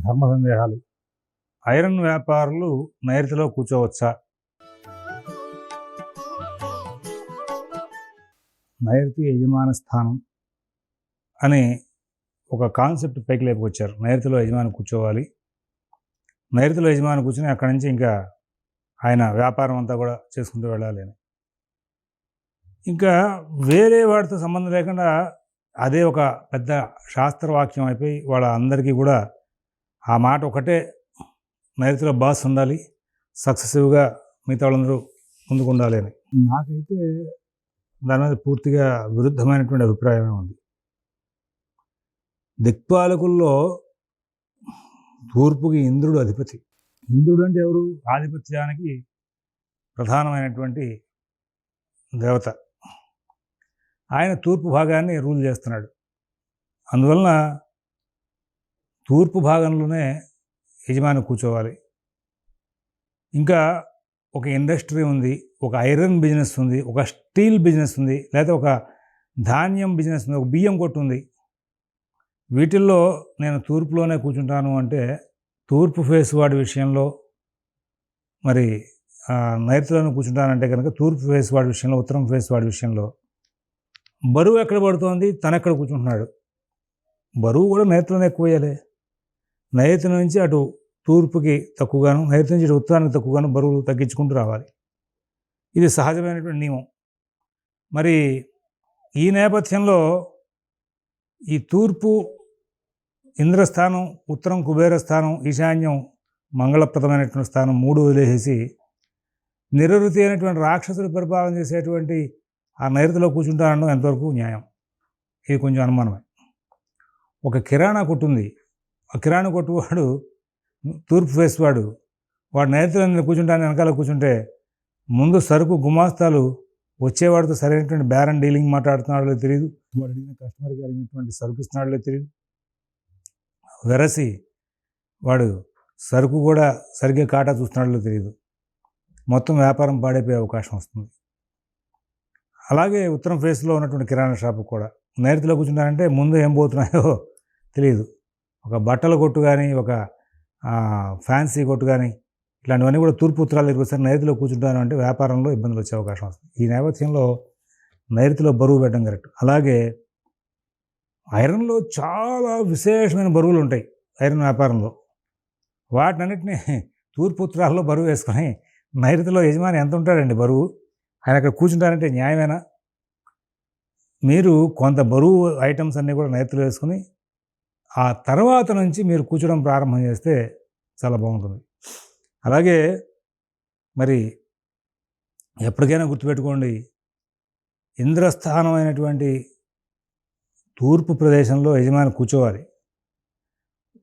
ధర్మ సందేహాలు. ఐరన్ వ్యాపారులు నైరుతిలో కూర్చోవచ్చా? నైరుతి యజమాన స్థానం అనే ఒక కాన్సెప్ట్ పైకి లేపుకొచ్చారు. నైరుతిలో యజమాని కూర్చోవాలి. నైరుతిలో యజమాని కూర్చొని అక్కడి నుంచి ఇంకా ఆయన వ్యాపారం అంతా కూడా చేసుకుంటూ వెళ్ళాలి అని. ఇంకా వేరే వాటితో సంబంధం లేకుండా అదే ఒక పెద్ద శాస్త్రవాక్యం అయిపోయి వాళ్ళ అందరికీ కూడా ఆ మాట ఒకటే నైరుతిలో బాస్ ఉండాలి సక్సెసివ్గా మిగతా వాళ్ళందరూ ముందుకు ఉండాలి అని. నాకైతే దాని మీద పూర్తిగా విరుద్ధమైనటువంటి అభిప్రాయమే ఉంది. దిక్పాలకుల్లో తూర్పుకి ఇంద్రుడు అధిపతి. ఇంద్రుడు అంటే ఎవరు? ఆధిపత్యానికి ప్రధానమైనటువంటి దేవత. ఆయన తూర్పు భాగాన్ని రూల్ చేస్తున్నాడు. అందువలన తూర్పు భాగంలోనే యజమాని కూర్చోవాలి. ఇంకా ఒక ఇండస్ట్రీ ఉంది ఒక ఐరన్ బిజినెస్ ఉంది ఒక స్టీల్ బిజినెస్ ఉంది లేదా ఒక ధాన్యం బిజినెస్ ఉంది ఒక బియ్యం కొట్టు ఉంది. వీటిల్లో నేను తూర్పులోనే కూర్చుంటాను అంటే తూర్పు ఫేస్ వాడి విషయంలో మరి నైరుతిలోనే కూర్చుంటానంటే కనుక తూర్పు ఫేస్ వాడి విషయంలో ఉత్తరం ఫేస్ వాడి విషయంలో బరువు ఎక్కడ పడుతోంది? తను ఎక్కడ కూర్చుంటున్నాడు? బరువు కూడా నైరుతిలోనే ఎక్కువ వేయాలి. నైరుతి నుంచి అటు తూర్పుకి తక్కువగాను నైరుతి నుంచి అటు ఉత్తరానికి తక్కువగాను బరువులు తగ్గించుకుంటూ రావాలి. ఇది సహజమైనటువంటి నియమం. మరి ఈ నేపథ్యంలో ఈ తూర్పు ఇంద్రస్థానం ఉత్తరం కుబేర స్థానం ఈశాన్యం మంగళప్రదమైనటువంటి స్థానం మూడు వదిలేసేసి నిరవృతి అయినటువంటి రాక్షసులు పరిపాలన చేసేటువంటి ఆ నైరుతిలో కూర్చుంటానడం ఎంతవరకు న్యాయం? ఇది కొంచెం అనుమానమే. ఒక కిరాణా కొట్టుంది ఆ కిరాణా కొట్టు వాడు తూర్పు ఫేస్ వాడు వాడు నైరుతిలో కూర్చుంటాను వెనకాల కూర్చుంటే ముందు సరుకు గుమాస్తాలు వచ్చేవాడితో సరైనటువంటి బ్యారన్ డీలింగ్ మాట్లాడుతున్నాడో తెలియదు వాడు అడిగిన కస్టమర్కి అడిగినటువంటి సరుకు ఇస్తున్నాడో తెలియదు వెరసి వాడు సరుకు కూడా సరిగ్గా కాటా చూస్తున్నాడో తెలియదు మొత్తం వ్యాపారం పాడైపోయే అవకాశం వస్తుంది. అలాగే ఉత్తరం ఫేస్లో ఉన్నటువంటి కిరాణా షాపు కూడా. నైరుతిలో కూర్చున్నారంటే ముందు ఏం పోతున్నాయో తెలియదు ఒక బట్టల కొట్టు కానీ ఒక ఫ్యాన్సీ కొట్టు కానీ ఇట్లాంటివన్నీ కూడా తూర్పు ఉత్తరాలు దగ్గరికి నైరుతిలో కూర్చుంటాను అంటే వ్యాపారంలో ఇబ్బందులు వచ్చే అవకాశం వస్తుంది. ఈ నేపథ్యంలో నైరుతిలో బరువు పెట్టడం కరెక్ట్. అలాగే ఐరన్లో చాలా విశేషమైన బరువులు ఉంటాయి ఐరన్ వ్యాపారంలో. వాటినన్నింటినీ తూర్పు ఉత్తరాల్లో బరువు వేసుకొని నైరుతిలో యజమాని ఎంత ఉంటాడండి బరువు? ఆయన అక్కడ కూర్చుంటారంటే న్యాయమేనా? మీరు కొంత బరువు ఐటమ్స్ అన్నీ కూడా నైరుతిలో వేసుకుని ఆ తర్వాత నుంచి మీరు కూర్చోడం ప్రారంభం చేస్తే చాలా బాగుంటుంది. అలాగే మరి ఎప్పటికైనా గుర్తుపెట్టుకోండి ఇంద్రస్థానమైనటువంటి తూర్పు ప్రదేశంలో యజమాని కూర్చోవాలి.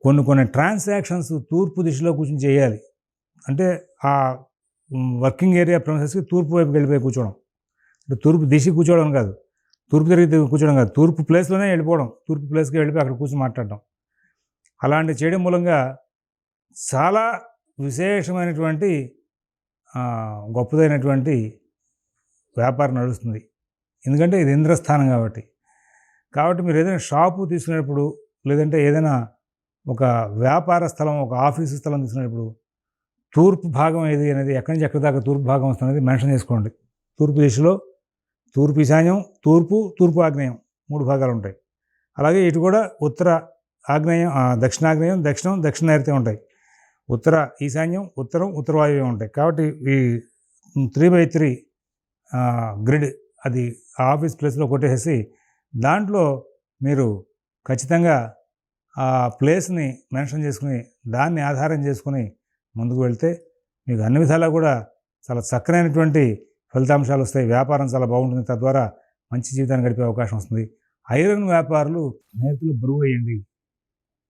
కొన్ని కొన్ని ట్రాన్సాక్షన్స్ తూర్పు దిశలో కూర్చొని చేయాలి. అంటే ఆ వర్కింగ్ ఏరియా ప్రొసెస్కి తూర్పు వైపుకి వెళ్ళిపోయి కూర్చోవడం. అంటే తూర్పు దిశ కూర్చోవడం కాదు. తూర్పు తిరిగి కూర్చోడం కాదు. తూర్పు ప్లేస్లోనే వెళ్ళిపోవడం. తూర్పు ప్లేస్కి వెళ్ళిపోయి అక్కడ కూర్చొని మాట్లాడడం. అలాంటి చేయడం మూలంగా చాలా విశేషమైనటువంటి గొప్పదైనటువంటి వ్యాపారం నడుస్తుంది. ఎందుకంటే ఇది ఇంద్రస్థానం కాబట్టి. కాబట్టి మీరు ఏదైనా షాపు తీసుకునేటప్పుడు లేదంటే ఏదైనా ఒక వ్యాపార స్థలం ఒక ఆఫీసు స్థలం తీసుకునేటప్పుడు తూర్పు భాగం ఏది అనేది ఎక్కడి నుంచి ఎక్కడి దాకా తూర్పు భాగం వస్తుంది మెన్షన్ చేసుకోండి. తూర్పు దిశలో తూర్పు ఈశాన్యం తూర్పు తూర్పు ఆగ్నేయం మూడు భాగాలు ఉంటాయి. అలాగే ఇటు కూడా ఉత్తర ఆగ్నేయం ఆ, దక్షిణాగ్నేయం దక్షిణం దక్షిణ నైరుతి ఉంటాయి. ఉత్తర ఈశాన్యం ఉత్తరం ఉత్తర వాయువ్యం ఉంటాయి. కాబట్టి ఈ త్రీ బై త్రీ గ్రిడ్ అది ఆ ఆఫీస్ ప్లేస్లో కొట్టేసి దాంట్లో మీరు ఖచ్చితంగా ఆ ప్లేస్ని మెన్షన్ చేసుకుని దాన్ని ఆధారం చేసుకుని ముందుకు వెళ్తే మీకు అన్ని విధాలా కూడా చాలా చక్కనైనటువంటి ఫలితాంశాలు వస్తాయి వ్యాపారం చాలా బాగుంటుంది తద్వారా మంచి జీవితాన్ని గడిపే అవకాశం వస్తుంది. ఐరన్ వ్యాపారులు నేతలు బరువు వేయండి.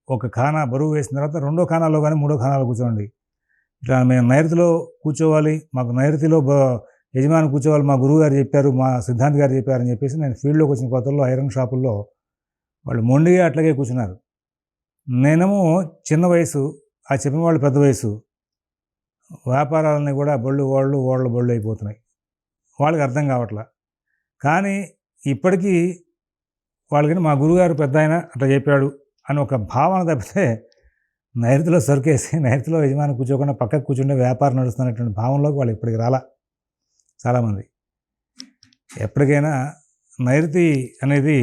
ఒక ఖానా బరువు వేసిన తర్వాత రెండో ఖానాలో కానీ మూడో ఖానాలో కూర్చోండి. ఇట్లా మేము నైరుతిలో కూర్చోవాలి మాకు నైరుతిలో బ యజమాని కూర్చోవాలి మా గురువు గారు చెప్పారు మా సిద్ధాంత్ గారు చెప్పారని చెప్పేసి నేను ఫీల్డ్లోకి వచ్చిన కొత్తల్లో ఐరన్ షాపుల్లో వాళ్ళు మొండిగా అట్లాగే కూర్చున్నారు. నేనేమో చిన్న వయసు ఆ చెప్పిన వాళ్ళు పెద్ద వయసు. వ్యాపారాలన్నీ కూడా బళ్ళు వాళ్ళు ఓళ్ళు బళ్ళు అయిపోతున్నాయి. వాళ్ళకి అర్థం కావట్లా. కానీ ఇప్పటికీ వాళ్ళకి మా గురుగారు పెద్ద ఆయన అట్లా చెప్పాడు అని ఒక భావన తప్పితే నైరుతిలో సరుకేసి నైరుతిలో యజమాని కూర్చోకుండా పక్కకు కూర్చుంటే వ్యాపారం నడుస్తున్నటువంటి భావనలోకి వాళ్ళు ఇప్పటికి రాలా చాలామంది. ఎప్పటికైనా నైరుతి అనేది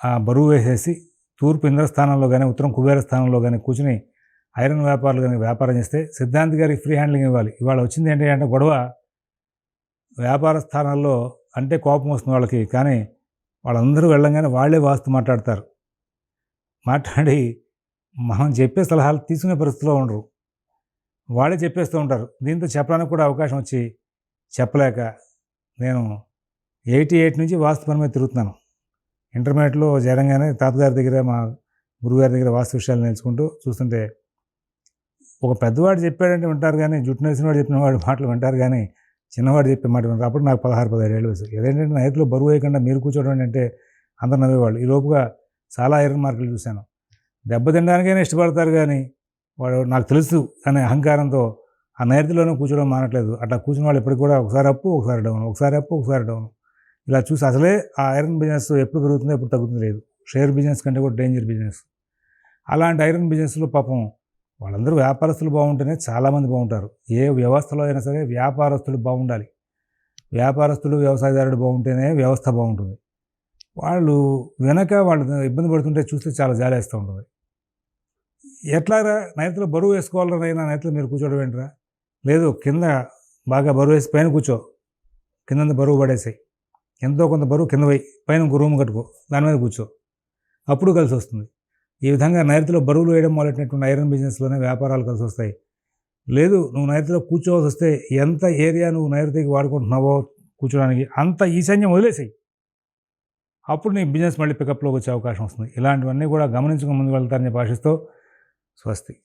ఆ బరువు వేసేసి తూర్పు ఇంద్రస్థానంలో కానీ ఉత్తరం కుబేర స్థానంలో కానీ కూర్చుని ఐరన్ వ్యాపారులు కానీ వ్యాపారం చేస్తే సిద్ధాంత్ గారికి ఫ్రీ హ్యాండ్లింగ్ ఇవ్వాలి. ఇవాళ వచ్చింది ఏంటి అంటే గొడవ వ్యాపార స్థానాల్లో అంటే కోపం వస్తుంది వాళ్ళకి కానీ వాళ్ళందరూ వెళ్ళంగానే వాళ్ళే వాస్తు మాట్లాడతారు. మాట్లాడి మనం చెప్పే సలహాలు తీసుకునే పరిస్థితిలో ఉండరు. వాళ్ళే చెప్పేస్తూ ఉంటారు. దీంతో చెప్పడానికి కూడా అవకాశం వచ్చి చెప్పలేక నేను ఎయిటీ ఎయిట్ నుంచి వాస్తు పని మీద తిరుగుతున్నాను. ఇంటర్మీడియట్లో చేరంగానే తాతగారి దగ్గర మా గురుగారి దగ్గర వాస్తు విషయాలు నేర్చుకుంటూ చూస్తుంటే ఒక పెద్దవాడు చెప్పాడంటే వింటారు కానీ జుట్టు నేసిన వాడు చెప్పిన వాడు మాటలు వింటారు కానీ చిన్నవాడు చెప్పే మాట అప్పుడు నాకు పదహారు పదహారు ఏళ్ళు వయసు. ఏదేంటంటే నైట్లో బరువు వేయకుండా మీరు కూర్చోవడం అంటే అందరు నవ్వేవాళ్ళు. ఈ లోపుగా చాలా ఐరన్ మార్కులు చూశాను. దెబ్బ తినడానికైనా ఇష్టపడతారు కానీ వాడు నాకు తెలుసు అనే అహంకారంతో ఆ నైరుతిలోనే కూర్చోవడం మానట్లేదు. అట్లా కూర్చున్న వాళ్ళు ఎప్పటికి కూడా ఒకసారి అప్పు ఒకసారి డౌన్. ఒకసారి అప్పు ఒకసారి డౌన్. ఇలా చూసి అసలే ఆ ఐరన్ బిజినెస్ ఎప్పుడు పెరుగుతుందో ఎప్పుడు తగ్గుతుంది లేదు. షేర్ బిజినెస్ కంటే కూడా డేంజర్ బిజినెస్. అలాంటి ఐరన్ బిజినెస్లో పాపం వాళ్ళందరూ వ్యాపారస్తులు బాగుంటేనే చాలామంది బాగుంటారు. ఏ వ్యవస్థలో అయినా సరే వ్యాపారస్తులు బాగుండాలి. వ్యాపారస్తులు వ్యవసాయదారుడు బాగుంటేనే వ్యవస్థ బాగుంటుంది. వాళ్ళు వెనక వాళ్ళు ఇబ్బంది పడుతుంటే చూస్తే చాలా జాలేస్తూ ఉంటుంది. ఎట్లారా నైతులు బరువు వేసుకోవాలనైనా నైతులు మీరు కూర్చోవడం ఏంట్రా? లేదు కింద బాగా బరువు వేసి పైన కూర్చో. కింద బరువు పడేసాయి. ఎంతో కొంత బరువు కింద పోయి పైన ఇంకో రూమ్ కట్టుకో. దాని మీద కూర్చో. అప్పుడు కలిసి వస్తుంది ఈ విధంగా నైరుతిలో బరువులు వేయడం మొదలెట్టినటువంటి ఐరన్ బిజినెస్లోనే వ్యాపారాలు కలిసి వస్తాయి. లేదు నువ్వు నైరుతిలో కూర్చోవాల్సి వస్తే ఎంత ఏరియా నువ్వు నైరుతికి వాడుకుంటున్నావో కూర్చోడానికి అంత ఈశాన్యం వదిలేసాయి. అప్పుడు నీ బిజినెస్ మళ్ళీ పికప్లోకి వచ్చే అవకాశం వస్తుంది. ఇలాంటివన్నీ కూడా గమనించుకుని ముందుకు వెళ్తారని భాషిస్తూ స్వస్తి.